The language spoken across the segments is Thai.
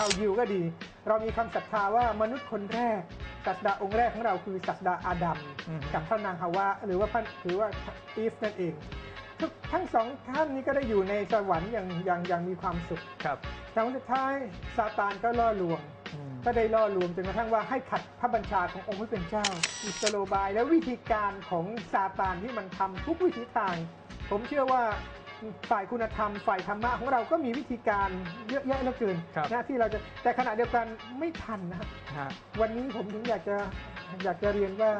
ชาวยิวก็ดี เรามีคำศรัทธาว่ามนุษย์คนแรกศาสดาองค์แรกของเราคือศาสดาอาดัมอืมกับพระนางฮาวาหรือว่าพระหรือว่าอีฟนั่นเองทุกทั้งสองท่านนี้ก็ได้อยู่ในสวรรค์อย่างอย่างอย่างมีความสุขครับแต่วันสุดท้ายซาตานก็ล่อลวงอืมก็ได้ล่อลวงจนกระทั่งว่าให้ขัดพระบัญชาขององค์ผู้เป็นเจ้า อิสโลบายและวิธีการของซาตานที่มันทำทุกวิธีทาง ผมเชื่อว่า ฝ่ายคุณธรรม ฝ่ายธรรมะของเราก็มีวิธีการเยอะแยะเหลือเกินครับ นะที่เราจะแต่ขณะเดียวกันไม่ทันนะครับ ฮะ วันนี้ผมถึงอยากจะอยากจะเรียนว่า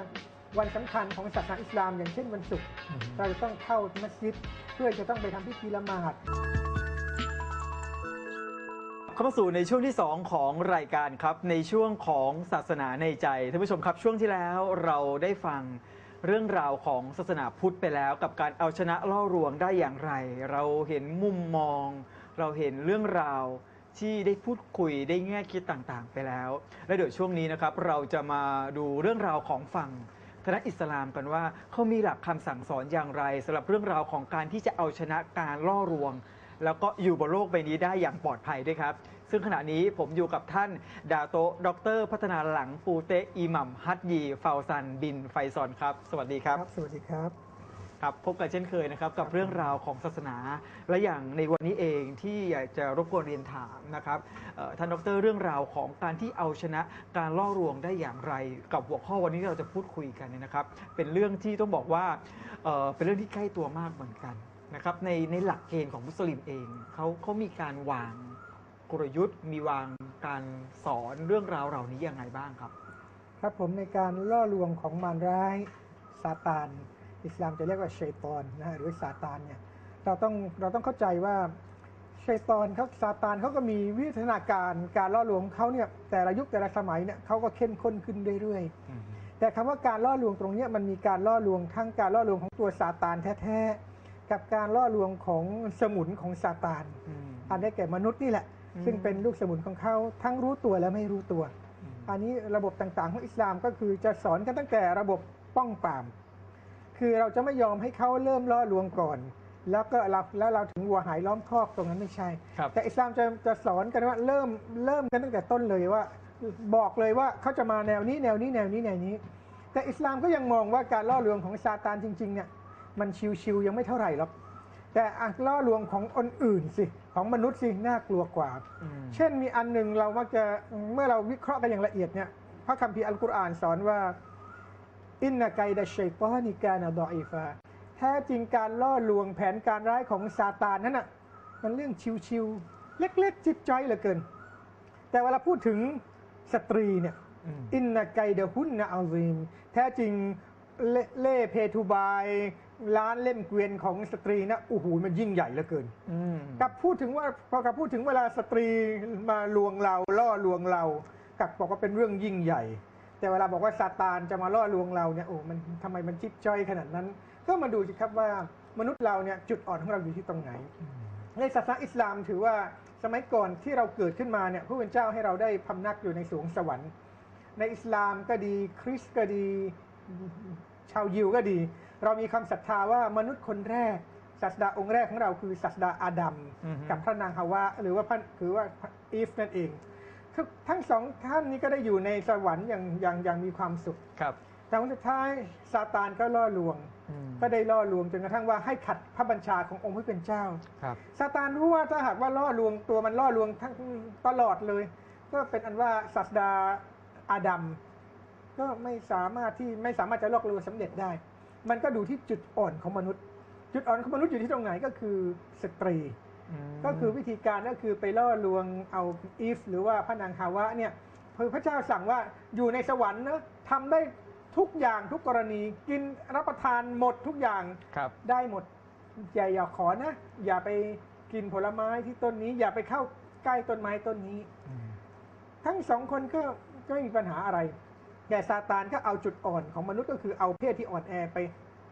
วันสำคัญของศาสนาอิสลาม อย่างเช่นวันศุกร์อืมเราจะต้องเข้ามัสยิดเพื่อจะต้องไปทำพิธีละหมาด เข้ามาสู่ในช่วงที่ 2 ของรายการครับในช่วงของศาสนาในใจท่านผู้ชมครับช่วงที่แล้วเราได้ฟัง เรื่องราวของศาสนาพุทธไปแล้ว กับการเอาชนะล่อลวงได้อย่างไร เราเห็นมุมมอง เราเห็นเรื่องราวที่ได้พูดคุยได้แง่คิดต่างๆ ไปแล้ว และเดี๋ยวช่วงนี้นะครับเราจะมาดูเรื่องราวของฝั่งคณะอิสลามกันว่าเขามีหลักคำสั่งสอนอย่างไรสำหรับเรื่องราวของการที่จะเอาชนะการล่อลวง แล้วก็อยู่บนโลกใบนี้ได้อย่างปลอดภัยด้วยครับ ซึ่งขณะนี้ผมอยู่กับท่านดาโตะดร พัฒนาหลังปูเตะอิหมัมฮัตยีฟาวซัน บินไฟซอนครับ สวัสดีครับ สวัสดีครับครับพบกันเช่นเคยนะครับกับเรื่องราวของศาสนา และอย่างในวันนี้เองที่อยากจะรบกวนเรียนถามนะครับเอ่อท่านดรเรื่องราวของการที่เอาชนะการล่อลวงได้อย่างไร กับหัวข้อวันนี้ที่เราจะพูดคุยกันเนี่ยนะครับ เป็นเรื่องที่ต้องบอกว่าเอ่อเป็นเรื่องที่ใกล้ตัวมากเหมือนกันนะครับในในหลักเกณฑ์ของมุสลิมเองเขาเขามีการวาง กลยุทธ์ มีวางการสอนเรื่องราวเหล่านี้ยังไงบ้างครับ ครับผมในการล่อลวงของมารร้ายซาตานอิสลามจะเรียกว่าชัยตอนนะฮะหรือซาตานเนี่ยเราต้องเราต้องเข้าใจว่าชัยตอนเขาซาตานเขาก็มีวิวัฒนาการการล่อลวงของเขาเนี่ยแต่ละยุคแต่ละสมัยเนี่ยเขาก็เข้มข้นขึ้นเรื่อยๆ แต่คำว่าการล่อลวงตรงเนี้ยมันมีการล่อลวงทั้งการล่อลวงของตัวซาตานแท้ๆกับการล่อลวงของสมุนของซาตาน อันได้แก่มนุษย์นี่แหละอืม ซึ่งเป็นลูกสมุนของเขาทั้งรู้ตัวและไม่รู้ตัว อันนี้ระบบต่างๆ ของอิสลามก็คือจะสอนกันตั้งแต่ระบบป้องปราม คือเราจะไม่ยอมให้เขาเริ่มล่อลวงก่อน แล้วก็เราแล้วเราถึงวัวหายล้อมคอกตรงนั้นไม่ใช่ครับแต่อิสลามจะจะสอนกันว่าเริ่มเริ่มกันตั้งแต่ต้นเลยว่า บอกเลยว่าเขาจะมาแนวนี้แนวนี้แนวนี้แนวนี้ แต่อิสลามก็ยังมองว่าการล่อลวงของซาตานจริงๆเนี่ยมันชิวๆยังไม่เท่าไหร่หรอกแต่อะล่อลวงของคนอื่นสิ ของมนุษย์สิน่ากลัวกว่าอืมเช่นมีอันหนึ่งเรามักจะเมื่อเราวิเคราะห์กันอย่างละเอียดเนี่ยพระคัมภีร์อัลกุรอานสอนว่า อินนาไกดะชัยตอนิกานาดออีฟาแท้จริงการล่อลวงแผนการร้ายของซาตานนั้นน่ะมันเรื่องชิวๆเล็กๆ จิบจ้อยเหลือเกิน แต่เวลาพูดถึงสตรีเนี่ยอืมอินนาไกดะฮุนนะอัลซีมแท้จริงเล่เล่เพทูบาย ล้านเล่มเกวียนของสตรีนะโอ้โหมันยิ่งใหญ่เหลือเกินอืม กับพูดถึงว่าพอกับพูดถึงเวลาสตรีมาลวงเราล่อลวงเรากับบอกว่าเป็นเรื่องยิ่งใหญ่ แต่เวลาบอกว่าซาตานจะมาล่อลวงเราเนี่ยโอ้มันทำไมมันจิ๊บจ้อยขนาดนั้น ก็มาดูสิครับว่ามนุษย์เราเนี่ยจุดอ่อนของเราอยู่ที่ตรงไหน ในศาสนาอิสลามถือว่าสมัยก่อนที่เราเกิดขึ้นมาเนี่ยผู้เป็นเจ้าให้เราได้พำนักอยู่ในสวงสวรรค์ ในอิสลามก็ดีคริสต์ก็ดีชาวยิวก็ดี เรามีความศรัทธาว่ามนุษย์คนแรกศาสดาองค์แรกของเราคือศาสดาอาดัมอือฮึกับพระนางฮาวาหรือว่าพระคือว่าอีฟนั่นเองทุกทั้งสองท่านนี้ก็ได้อยู่ในสวรรค์อย่างอย่างอย่างมีความสุขครับแต่วันสุดท้ายซาตานก็ล่อลวงอืมก็ได้ล่อลวงจนกระทั่งว่าให้ขัดพระบัญชาขององค์ผู้เป็นเจ้าครับซาตานรู้ว่าถ้าหากว่าล่อลวงตัวมันล่อลวงทั้งตลอดเลย ก็เป็นอันว่าศาสดาอาดัมก็ไม่สามารถที่ไม่สามารถจะลอกลวงสำเร็จได้ มันก็ดูที่จุดอ่อนของมนุษย์ จุดอ่อนของมนุษย์อยู่ที่ตรงไหนก็คือสตรีมก็คือวิธีการก็คือไปล่อลวงเอาอีฟหรือว่าพระนางฮาวะเนี่ยคือพระเจ้าสั่งว่าอยู่ในสวรรค์นะทำได้ทุกอย่างทุกกรณีกินรับประทานหมดทุกอย่างครับได้หมดอย่าอย่าขอนะ อย่าไปกินผลไม้ที่ต้นนี้ อย่าไปเข้าใกล้ต้นไม้ต้นนี้ ทั้งสองคนก็ก็ไม่มีปัญหาอะไร แต่ซาตานก็เอาจุดอ่อนของมนุษย์ก็คือเอาเพศที่อ่อนแอไป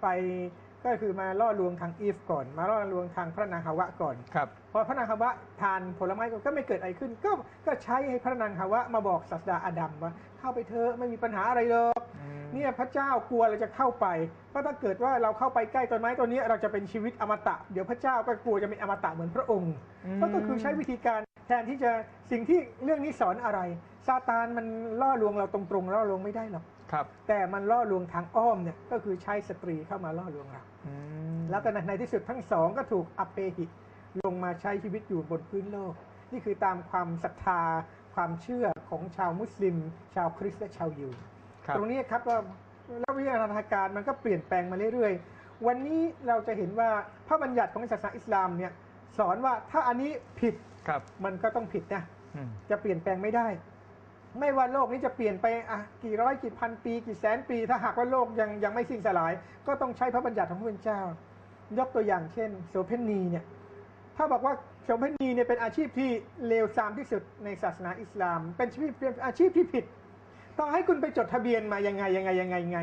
ไปก็คือมาล่อลวงทางอีฟก่อน มาล่อลวงทางพระนางฮาวะก่อนครับพอพระนางฮาวะทานผลไม้ก็ไม่เกิดอะไรขึ้น ก็ก็ใช้ให้พระนางฮาวะมาบอกศาสดาอาดัมว่าเข้าไปเถอะไม่มีปัญหาอะไรหรอกเนี่ยพระเจ้ากลัวเราจะเข้าไปเพราะถ้าเกิดว่าเราเข้าไปใกล้ต้นไม้ต้นนี้เราจะเป็นชีวิตอมตะ เดี๋ยวพระเจ้าก็กลัวจะเป็นอมตะเหมือนพระองค์อืมก็ก็คือใช้วิธีการแทนที่จะสิ่งที่เรื่องนี้สอนอะไรซาตานมันล่อลวงเราตรงๆล่อลวงไม่ได้หรอกครับ แต่มันล่อลวงทางอ้อมเนี่ยก็คือใช้สตรีเข้ามาล่อลวงเราอืมแล้วก็ในในที่สุดทั้งสองก็ถูกอัปเปหิลงมาใช้ชีวิตอยู่บนพื้นโลก นี่คือตามความศรัทธาความเชื่อของชาวมุสลิม ชาวคริสต์และชาวยิวครับตรงนี้ครับว่าแล้ววิทยาการมันก็เปลี่ยนแปลงมาเรื่อยๆ วันนี้เราจะเห็นว่าพระบัญญัติของศาสนาอิสลามเนี่ยสอนว่าถ้าอันนี้ผิด ครับ มันก็ต้องผิดนะอืมจะเปลี่ยนแปลงไม่ได้ ไม่ว่าโลกนี้จะเปลี่ยนไปอะกี่ร้อยกี่พันปี กี่แสนปี ถ้าหากว่าโลกยังยังไม่สิ้นสลาย ก็ต้องใช้พระบัญญัติของพระพุทธเจ้า ยกตัวอย่างเช่นโสเภณีเนี่ยถ้าบอกว่าโสเภณีเนี่ยเป็นอาชีพที่เลวทรามที่สุดในศาสนาอิสลาม เป็นชีพเป็นอาชีพที่ผิดต้องให้คุณไปจดทะเบียนมายังไงยังไงยังไงยังไง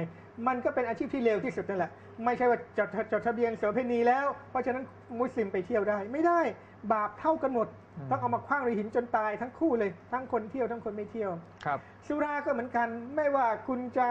มันก็เป็นอาชีพที่เลวที่สุดนั่นแหละ ไม่ใช่ว่าจดจดทะเบียนโสเภณีแล้ว เพราะฉะนั้นมุสลิมไปเที่ยวได้ ไม่ได้บาปเท่ากันหมด ต้องเอามาคว้างในหินจนตายทั้งคู่เลย ทั้งคนเที่ยวทั้งคนไม่เที่ยวครับ สุราก็เหมือนกันไม่ว่าคุณจะ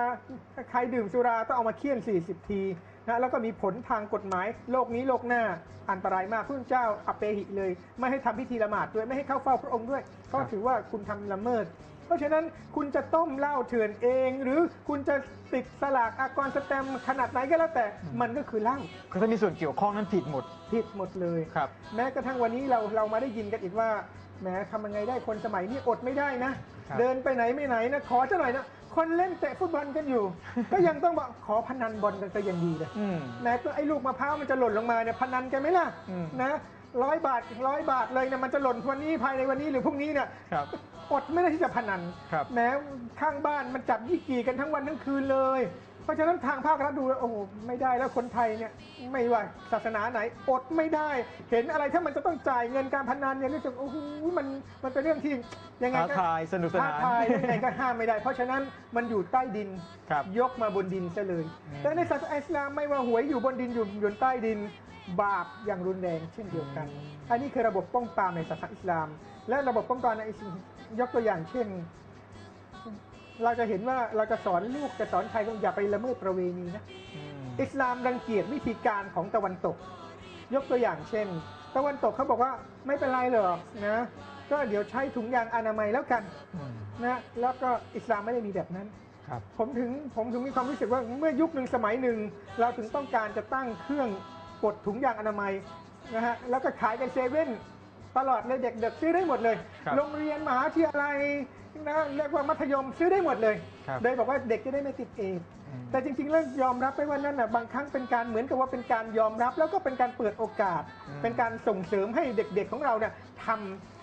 ใครดื่มสุราต้องเอามาเคี่ยน 40 ทีนะแล้วก็มีผลทางกฎหมายโลกนี้โลกหน้าอันตรายมากพระเจ้าอเปหิเลย ไม่ให้ทำพิธีละหมาดด้วยไม่ให้เข้าเฝ้าพระองค์ด้วยเพราะถือว่าคุณทำละเมิด เพราะฉะนั้นคุณจะต้มเหล้าเถื่อนเอง หรือคุณจะติดสลากอากรสแตมป์ขนาดไหนก็แล้วแต่มันก็คือเหล้าคือถ้ามีส่วนเกี่ยวข้องนั้นผิดหมด ผิดหมดเลยครับ แม้กระทั่งวันนี้เราเรามาได้ยินกันอีกว่าแหมทำยังไงได้คนสมัยนี้อดไม่ได้นะครับเดินไปไหนไม่ไหนนะขอจะหน่อยนะคนเล่นเตะฟุตบอลกันอยู่ ก็ยังต้องบอกขอพนันบอลกันก็ยังดีเลยอืมแม้ตัวไอ้ลูกมะพร้าวมันจะหล่นลงมาเนี่ยพนันกันไหมล่ะอืมนะ ร้อยบาทร้อยบาทเลยเนี่ยมันจะหล่นวันนี้ภายในวันนี้หรือพรุ่งนี้เนี่ยครับ อดไม่ได้ที่จะพนันครับ แม้ข้างบ้านมันจับยี่กี่กันทั้งวันทั้งคืนเลย เพราะฉะนั้นทางภาครัฐดูแล้วโอ้โหไม่ได้แล้วคนไทยเนี่ยไม่ว่าศาสนาไหนอดไม่ได้ เห็นอะไรถ้ามันจะต้องจ่ายเงินการพนันเนี่ยรู้สึกโอ้โหมันมันเป็นเรื่องที่ยังไงท้าก็ ทายสนุกสท้านาน ทายยังไงก็ห้ามไม่ได้ เพราะฉะนั้นมันอยู่ใต้ดิน ครับยกมาบนดินซะเลย อืม แต่ในศาสนาอิสลามไม่ว่าหวยอยู่บนดินอยู่อยู่ใต้ดิน บาปอย่างรุนแรงเช่นเดียวกัน อันนี้คือระบบป้องปรามในศาสนาอิสลาม และระบบป้องกันในอิสลามยกตัวอย่างเช่น เราจะเห็นว่าเราจะสอนลูกจะสอนใครก็อย่าไปละเมิดประเวณีนะอืมอิสลามรังเกียจวิธีการของตะวันตก ยกตัวอย่างเช่น ตะวันตกเขาบอกว่าไม่เป็นไรหรอกนะ ก็เดี๋ยวใช้ถุงยางอนามัยแล้วกันอืมนะแล้วก็อิสลามไม่ได้มีแบบนั้นครับผมถึงผมถึงมีความรู้สึกว่าเมื่อยุคหนึ่งสมัยหนึ่ง เราถึงต้องการจะตั้งเครื่อง กดถุงยางอนามัยนะฮะแล้วก็ขายกันเซเว่นตลอดเลยเด็กๆซื้อได้หมดเลย ครับโรงเรียนมหาวิทยาลัยนะเรียกว่ามัธยมซื้อได้หมดเลย ครับ โดยบอกว่าเด็กจะได้ไม่ติดเอดส์อืม แต่จริงๆแล้วยอมรับไปว่านั่นน่ะบางครั้งเป็นการเหมือนกับว่าเป็นการยอมรับ แล้วก็เป็นการเปิดโอกาส อืมเป็นการส่งเสริมให้เด็กๆของเราเนี่ยทำ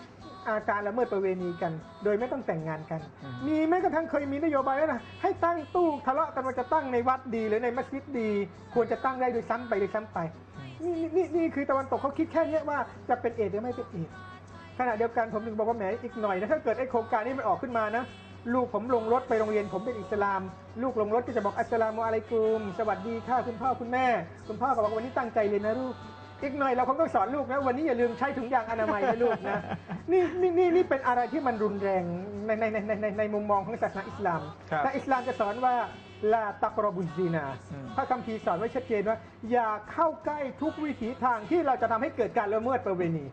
อาการละเมิดประเวณีกัน โดยไม่ต้องแต่งงานกันอืมมีแม้กระทั่งเคยมีนโยบายแล้วนะให้ตั้งตู้ทะเลาะกันว่าจะตั้งในวัดดีหรือในมัสยิดดี ควรจะตั้งได้โดยซ้ำไปโดยซ้ำไปนี่นี่นี่คือตะวันตกเขาคิดแค่เนี้ยว่าจะเป็นเอดส์หรือไม่เป็นเอดส์ขณะเดียวกันผมถึงบอกว่าแหมอีกหน่อยนะถ้าเกิดไอ้โครงการนี้มันออกขึ้นมานะลูกผมลงรถไปโรงเรียนผมเป็นอิสลาม ลูกลงรถก็จะบอกอัสสลามุอะลัยกุม สวัสดีค่ะคุณพ่อคุณแม่ คุณพ่อก็บอกว่าวันนี้ตั้งใจเรียนนะลูก อีกหน่อยเราคงต้องสอนลูกนะวันนี้อย่าลืมใช้ถุงยางอนามัยนะลูกนะนี่นี่นี่นี่เป็นอะไรที่มันรุนแรงในในในในในในมุมมองของศาสนาอิสลามครับแต่อิสลามจะสอนว่าลาตักรบุซีนาอืม พระคัมภีร์สอนไว้ชัดเจนว่า อย่าเข้าใกล้ทุกวิถีทางที่เราจะทำให้เกิดการละเมิดประเวณี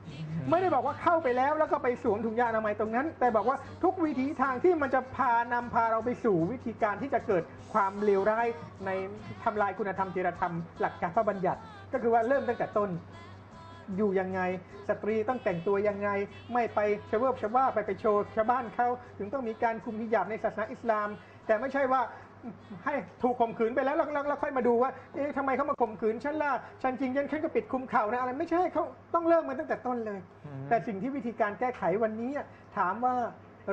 ไม่ได้บอกว่าเข้าไปแล้วแล้วก็ไปสวมถุงยางอนามัยตรงนั้น แต่บอกว่าทุกวิถีทางที่มันจะพานำพาเราไปสู่วิธีการที่จะเกิดความเลวร้ายในทำลายคุณธรรมจริยธรรม หลักการพระบัญญัติ ก็คือว่าเริ่มตั้งแต่ต้นอยู่ยังไง สตรีต้องแต่งตัวยังไง ไม่ไปชะเวิบชะว่าไปไปโชว์ชาวบ้านเขาถึงต้องมีการคุมฮิญาบในศาสนาอิสลาม แต่ไม่ใช่ว่าให้ถูกข่มขืนไปแล้วแล้วแล้วแล้วค่อยมาดูว่าเอ๊ะทำไมเขามาข่มขืนฉันล่ะฉันจริงยันฉันก็ปิดคุมเข่านะอะไรไม่ใช่เขาต้องเริ่มมาตั้งแต่ต้นเลยอืมแต่สิ่งที่วิธีการแก้ไขวันนี้อะถามว่า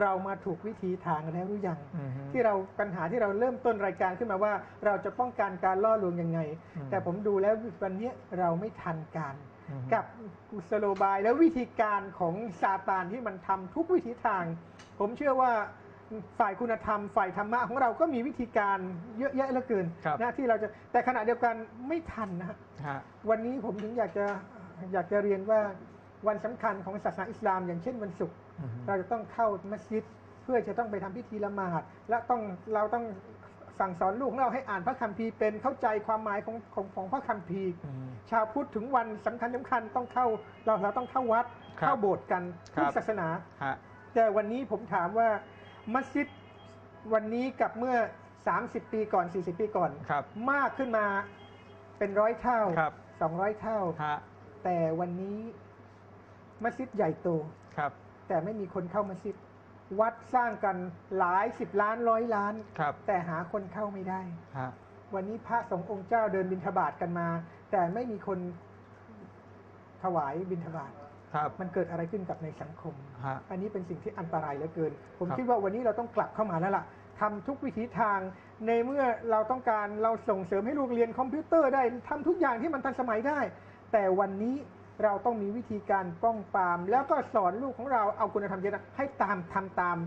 เรามาถูกวิธีทางแล้วหรือยังอืมที่เราปัญหาที่เราเริ่มต้นรายการขึ้นมาว่า เราจะป้องกันการล่อลวงยังไงอืมแต่ผมดูแล้ววันนี้เราไม่ทันการอืมกับกุศโลบายและวิธีการของซาตานที่มันทำทุกวิธีทาง ผมเชื่อว่าฝ่ายคุณธรรมฝ่ายธรรมะของเราก็มีวิธีการเยอะแยะเหลือเกินครับนะที่เราจะแต่ขณะเดียวกันไม่ทันนะฮะฮะวันนี้ผมถึงอยากจะอยากจะเรียนว่าวันสำคัญของศาสนาอิสลาม อย่างเช่นวันศุกร์อืม เราจะต้องเข้ามัสยิดเพื่อจะต้องไปทำพิธีละหมาดและต้องเราต้องสั่งสอนลูกของเราให้อ่านพระคัมภีร์เป็นเข้าใจความหมายของของของพระคัมภีร์อืมชาวพุทธถึงวันสำคัญสำคัญต้องเข้าเราเราต้องเข้าวัดครับเข้าโบสถ์กันครัทุบกศาสนาฮะแต่วันนี้ผมถามว่ามัสยิดวันนี้กับเมื่อ 30 ปีก่อน 40 ปีก่อนครับมากขึ้นมาเป็นร้อยเท่าครับ200เท่าฮะแต่วันนี้มัสยิดใหญ่โตครับ แต่ไม่มีคนเข้ามัสยิด วัดสร้างกันหลายสิบล้านร้อยล้าน ครับแต่หาคนเข้าไม่ได้ ฮะวันนี้พระสงฆ์องค์เจ้าเดินบิณฑบาตกันมา แต่ไม่มีคนถวายบิณฑบาตครับมันเกิดอะไรขึ้นกับในสังคม ฮะ อันนี้เป็นสิ่งที่อันตรายเหลือเกิน ผมครับ คิดว่าวันนี้เราต้องกลับเข้ามาแล้วล่ะทำทุกวิถีทาง ในเมื่อเราต้องการเราส่งเสริมให้ลูกเรียนคอมพิวเตอร์ได้ทำทุกอย่างที่มันทันสมัยได้ แต่วันนี้ เราต้องมีวิธีการป้องปราม แล้วก็สอนลูกของเราเอาคุณธรรมเยอะให้ตามทำตาม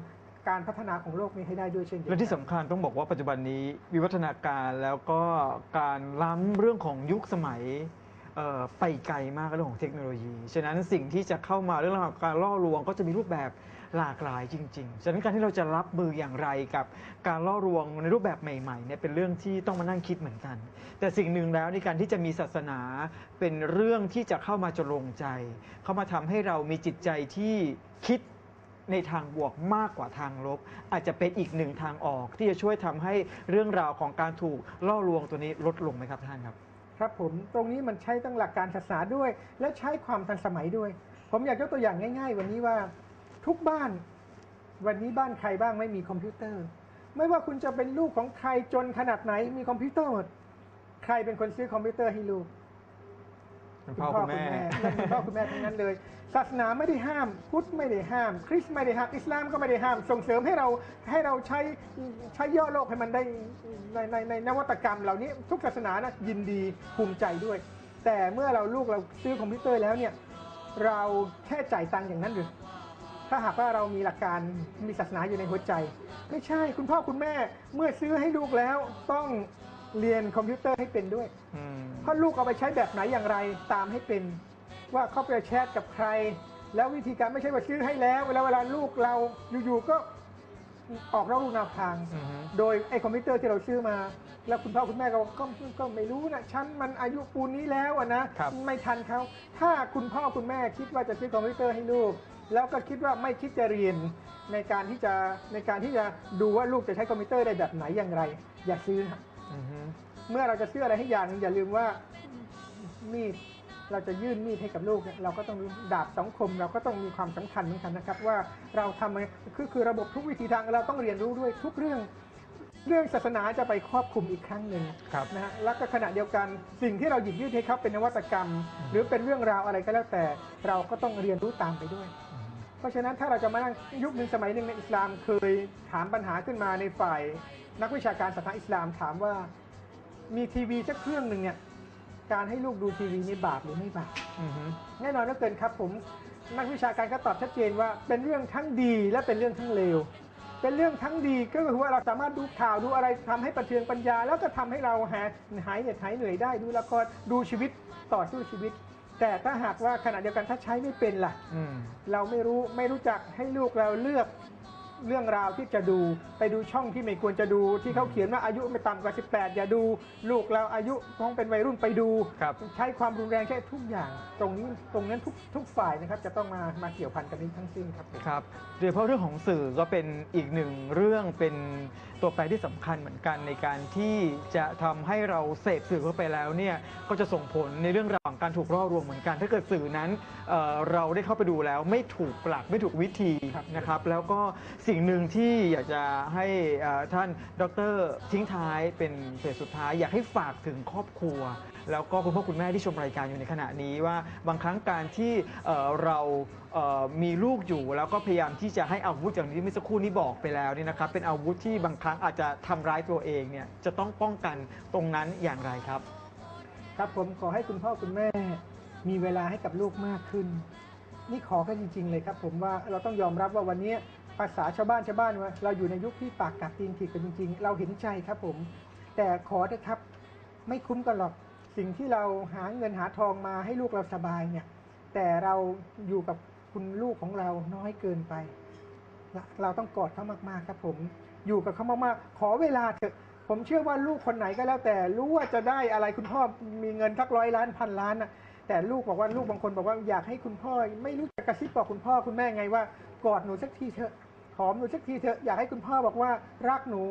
การพัฒนาของโลกนี้ให้ได้ด้วยเช่นเดียวและที่สำคัญต้องบอกว่าปัจจุบันนี้วิวัฒนาการแล้วก็การล้ำเรื่องของยุคสมัยเอ่อไปไกลมากเรื่องของเทคโนโลยี ฉะนั้นสิ่งที่จะเข้ามาเรื่องของการล่อลวงก็จะมีรูปแบบ หลากหลายจริงๆฉะนั้นการที่เราจะรับมืออย่างไรกับการล่อลวงในรูปแบบใหม่ๆเนี่ยเป็นเรื่องที่ต้องมานั่งคิดเหมือนกัน แต่สิ่งหนึ่งแล้วในการที่จะมีศาสนาเป็นเรื่องที่จะเข้ามาจลงใจ เข้ามาทำให้เรามีจิตใจที่คิดในทางบวกมากกว่าทางลบ อาจจะเป็นอีกหนึ่งทางออกที่จะช่วยทำให้เรื่องราวของการถูกล่อลวงตัวนี้ลดลงไหมครับท่านครับ ครับผมตรงนี้มันใช้ตั้งหลักการศาสนาด้วย และใช้ความทันสมัยด้วย ผมอยากยกตัวอย่างง่าย ๆ วันนี้ว่า ทุกบ้าน วันนี้บ้านใครบ้างไม่มีคอมพิวเตอร์ ไม่ว่าคุณจะเป็นลูกของใครจนขนาดไหนมีคอมพิวเตอร์หมดใครเป็นคนซื้อคอมพิวเตอร์ให้ลูกคุณพ่อคุณแม่และคุณพ่อคุณแม่ทั้งนั้นเลย ศาสนาไม่ได้ห้ามพุทธไม่ได้ห้าม คริสต์ไม่ได้ห้ามอิสลามก็ไม่ได้ห้าม ส่งเสริมให้เราให้เราใช้ใช้ย่อโลกให้มันได้ในในในนวัตกรรมเหล่านี้ทุกศาสนานะยินดีภูมิใจด้วย แต่เมื่อเราลูกเราซื้อคอมพิวเตอร์แล้วเนี่ย เราแค่จ่ายตังค์อย่างนั้นหรือ ถ้าหากว่าเรามีหลักการมีศาสนาอยู่ในหัวใจ ไม่ใช่คุณพ่อคุณแม่เมื่อซื้อให้ลูกแล้วต้องเรียนคอมพิวเตอร์ให้เป็นด้วย อืมเพราะลูกเอาไปใช้แบบไหนอย่างไรตามให้เป็น ว่าเข้าไปแชทกับใคร แล้ววิธีการไม่ใช่ว่าซื้อให้แล้ว เวลาเวลาลูกเราอยู่ๆก็ออกนอกลูกนอกทาง อือฮึโดยไอ้คอมพิวเตอร์ที่เราซื้อมา แล้วคุณพ่อคุณแม่ก็ก็ก็ไม่รู้นะฉันมันอายุปูนนี้แล้วอะนะครับ ไม่ทันเขาถ้าคุณพ่อคุณแม่คิดว่าจะซื้อคอมพิวเตอร์ให้ลูก แล้วก็คิดว่าไม่คิดจะเรียนในการที่จะในการที่จะดูว่าลูกจะใช้คอมพิวเตอร์ได้แบบไหนอย่างไร อย่าซื้อฮะอือฮึเมื่อเราจะซื้ออะไรให้อย่างหนึ่งอย่าลืมว่ามีดเราจะยื่นมีดให้กับลูกเนี่ยเราก็ต้องรู้ดาบสองคม เราก็ต้องมีความสำคัญเหมือนกันนะครับ ว่าเราทำไงคือคือระบบทุกวิธีทางเราต้องเรียนรู้ด้วยทุกเรื่องเรื่องศาสนาจะไปครอบคลุมอีกครั้งหนึ่งครับนะฮะแล้วก็ขณะเดียวกันสิ่งที่เราหยิบยื่นให้เขาเป็นนวัตกรรม หรือเป็นเรื่องราวอะไรก็แล้วแต่ เราก็ต้องเรียนรู้ตามไปด้วยอืม เพราะฉะนั้นถ้าเราจะมานั่งยุคหนึ่งสมัยหนึ่งในอิสลามเคยถามปัญหาขึ้นมาในฝ่าย นักวิชาการศาสนาอิสลามถามว่ามีทีวีสักเครื่องหนึ่งเนี่ยการให้ลูกดูทีวีนี่บาปหรือไม่บาปแน่นอนเหลือเกินครับผมนักวิชาการก็ตอบชัดเจนว่าเป็นเรื่องทั้งดีและเป็นเรื่องทั้งเลวเป็นเรื่องทั้งดีก็คือว่าเราสามารถดูข่าวดูอะไรทำให้ประเทืองปัญญา แล้วก็ทำให้เราหาหายเหน็ดหายเหนื่อยได้ดูละครดูชีวิตต่อสู้ชีวิต แต่ถ้าหากว่าขณะเดียวกันถ้าใช้ไม่เป็นล่ะอืมเราไม่รู้ไม่รู้จักให้ลูกเราเลือก เรื่องราวที่จะดู ไปดูช่องที่ไม่ควรจะดู ที่เขาเขียนว่าอายุไม่ต่ำกว่า 18 อย่าดู ลูกเราอายุท้องเป็นวัยรุ่นไปดู ครับใช้ความรุนแรงใช้ทุกอย่าง ตรงนี้ตรงนั้นทุกทุกฝ่ายนะครับจะต้องมามาเกี่ยวพันกันนี้ทั้งสิ้นครับผม ครับโดยเฉพาะเรื่องของสื่อก็เป็นอีกหนึ่งเรื่องเป็นตัวแปรที่สำคัญเหมือนกันในการที่จะทำให้เราเสพสื่อเข้าไปแล้วเนี่ยก็จะส่งผลในเรื่องราวของการถูกล่อลวงเหมือนกัน ถ้าเกิดสื่อนั้นเอ่อเราได้เข้าไปดูแล้วไม่ถูกหลักไม่ถูกวิธีครับ นะครับ แล้วก็สิ่งิ่งหนึ่งที่อยากจะให้ท่านดรทิ้งท้ายเป็นเพจสุดท้าย อยากให้ฝากถึงครอบครัว แล้วก็คุณพ่อคุณแม่ที่ชมรายการอยู่ในขณะนี้ว่าบางครั้งการที่เเรามีลูกอยู่แล้วก็พยายามที่จะให้อาวุธอย่างที่เมื่อสักครู่นี้บอกไปแล้วนี่นะครับเป็นอาวุธที่บางครั้งอาจจะทำร้ายตัวเองเนี่ยจะต้องป้องกันตรงนั้นอย่างไรครับ ครับผมขอให้คุณพ่อคุณแม่มีเวลาให้กับลูกมากขึ้น นี่ขอกันจริง ๆ เลยครับ ผมว่าเราต้องยอมรับว่าวันนี้ ภาษาชาวบ้านชาวบ้านว่าเราอยู่ในยุคที่ปากกัดตีนถีบกันจริงๆ เราเห็นใจครับผม แต่ขอเถอะครับ ไม่คุ้มกันหรอกสิ่งที่เราหาเงินหาทองมาให้ลูกเราสบายเนี่ย แต่เราอยู่กับคุณลูกของเราน้อยเกินไป เราต้องกอดเขามากๆครับ ผมอยู่กับเขามากๆขอเวลาเถอะผมเชื่อว่าลูกคนไหนก็แล้วแต่รู้ว่าจะได้อะไรคุณพ่อมีเงินทักร้อยล้านพันล้านน่ะแต่ลูกบอกว่าลูกบางคนบอกว่าอยากให้คุณพ่อ ไม่รู้จะกระซิบบอกคุณพ่อคุณแม่ไงว่า กอดหนูสักทีเถอะหอมหนูสักทีเถอะอยากให้คุณพ่อบอกว่ารักหนู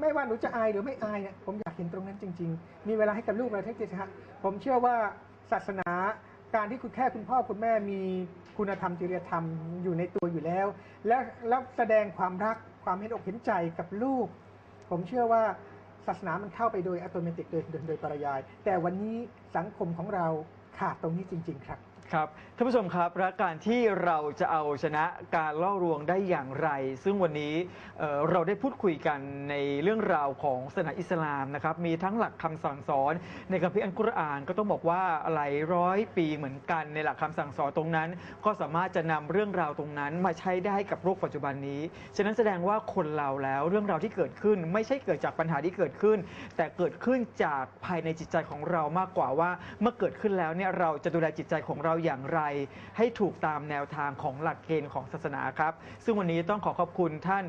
ไม่ว่าหนูจะอายหรือไม่อายเนี่ยผมอยากเห็นตรงนั้นจริง ๆ มีเวลาให้กับลูกเลยเทคนิคครับผมเชื่อว่าศาสนาการที่คุณแค่คุณพ่อคุณแม่มีคุณธรรมจริยธรรมอยู่ในตัวอยู่แล้ว แล้วแล้วแสดงความรักความเห็นอกเห็นใจกับลูก ผมเชื่อว่าศาสนามันเข้าไปโดยอัตโนมัติโดยโดยโดยปริยาย แต่วันนี้สังคมของเราขาดตรงนี้จริง ๆ ครับ ครับท่านผู้ชมครับและการที่เราจะเอาชนะการล่อลวงได้อย่างไร ซึ่งวันนี้เอ่อเราได้พูดคุยกันในเรื่องราวของศาสนาอิสลามนะครับมีทั้งหลักคำสั่งสอนในคัมภีร์อัลกุรอานก็ต้องบอกว่าหลายร้อยปีเหมือนกันในหลักคำสั่งสอนตรงนั้น ก็สามารถจะนำเรื่องราวตรงนั้นมาใช้ได้กับโลกปัจจุบันนี้ ฉะนั้นแสดงว่าคนเราแล้วเรื่องราวที่เกิดขึ้น ไม่ใช่เกิดจากปัญหาที่เกิดขึ้น แต่เกิดขึ้นจากภายในจิตใจของเรามากกว่าว่า เมื่อเกิดขึ้นแล้วเนี่ยเราจะดูแลจิตใจของเราอย่างไร ให้ถูกตามแนวทางของหลักเกณฑ์ของศาสนาครับ ซึ่งวันนี้ต้องขอขอบคุณท่าน